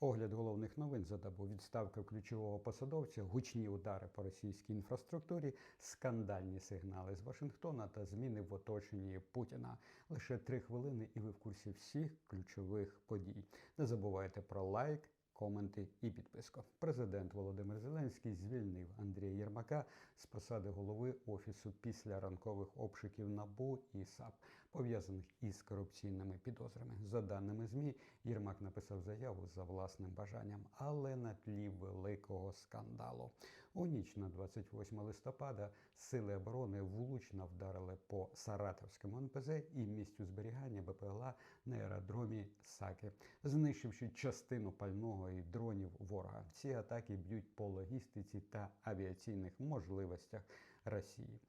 Огляд головних новин за добу. Відставка ключового посадовця, гучні удари по російській інфраструктурі, скандальні сигнали з Вашингтона та зміни в оточенні Путіна. Лише три хвилини, і ви в курсі всіх ключових подій. Не забувайте про лайк. Коменти і підписку. Президент Володимир Зеленський звільнив Андрія Єрмака з посади голови офісу після ранкових обшуків НАБУ і САП, пов'язаних із корупційними підозрами. За даними ЗМІ, Єрмак написав заяву за власним бажанням, але на тлі великого скандалу. У ніч на 28 листопада сили оборони влучно вдарили по Саратовському НПЗ і місцю зберігання БПЛА на аеродромі Саки, знищивши частину пального і дронів ворога. Ці атаки б'ють по логістиці та авіаційних можливостях Росії.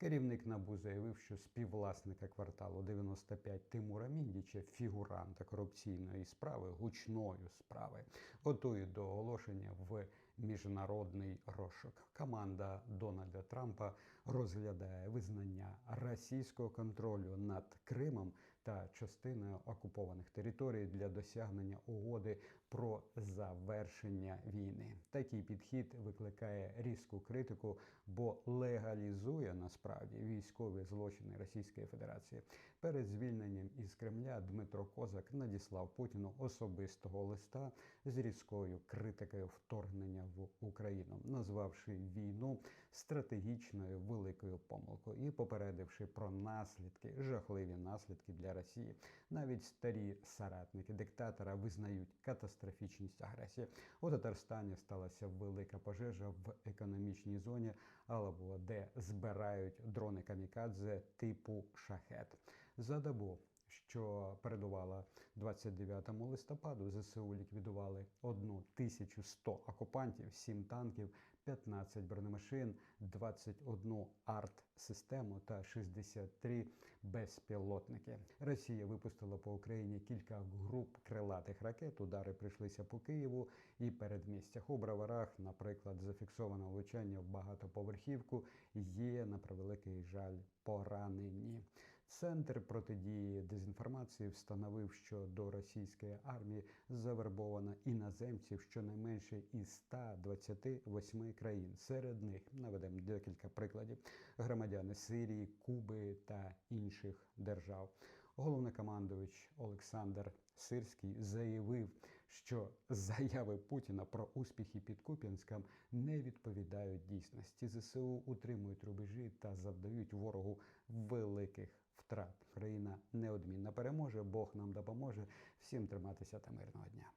Керівник НАБУ заявив, що співвласника кварталу 95 Тимура Міндіча, фігуранта корупційної справи, гучної справи, готують до оголошення в міжнародний розшук. Команда Дональда Трампа розглядає визнання російського контролю над Кримом та частиною окупованих територій для досягнення угоди про завершення війни. Такий підхід викликає різку критику, бо легалізує насправді військові злочини Російської Федерації. Перед звільненням із Кремля Дмитро Козак надіслав Путіну особистого листа з різкою критикою вторгнення в Україну, назвавши війну стратегічною великою помилкою і попередивши про наслідки, жахливі наслідки для Росії. Навіть старі соратники диктатора визнають катастрофічність агресії. У Татарстані сталася велика пожежа в економічній зоні Алабуа, де збирають дрони камікадзе типу шахет. За добу що передувала 29 листопаду, ЗСУ ліквідували 1100 окупантів, 7 танків, 15 бронемашин, 21 арт-систему та 63 безпілотники. Росія випустила по Україні кілька груп крилатих ракет. Удари прийшлися по Києву і передмістях. У браварах, наприклад, зафіксовано влучання в багатоповерхівку. Є на превеликий жаль. Поранені центр протидії дезінформації встановив, що до російської армії завербовано іноземців щонайменше із 128 країн. Серед них наведемо декілька прикладів: громадяни Сирії, Куби та інших держав. Головнокомандувач Олександр Сирський заявив, що заяви Путіна про успіхи під Куп'янськом не відповідають дійсності. ЗСУ утримують рубежі та завдають ворогу великих втрат. Країна неодмінно переможе. Бог нам допоможе. Всім триматися та мирного дня.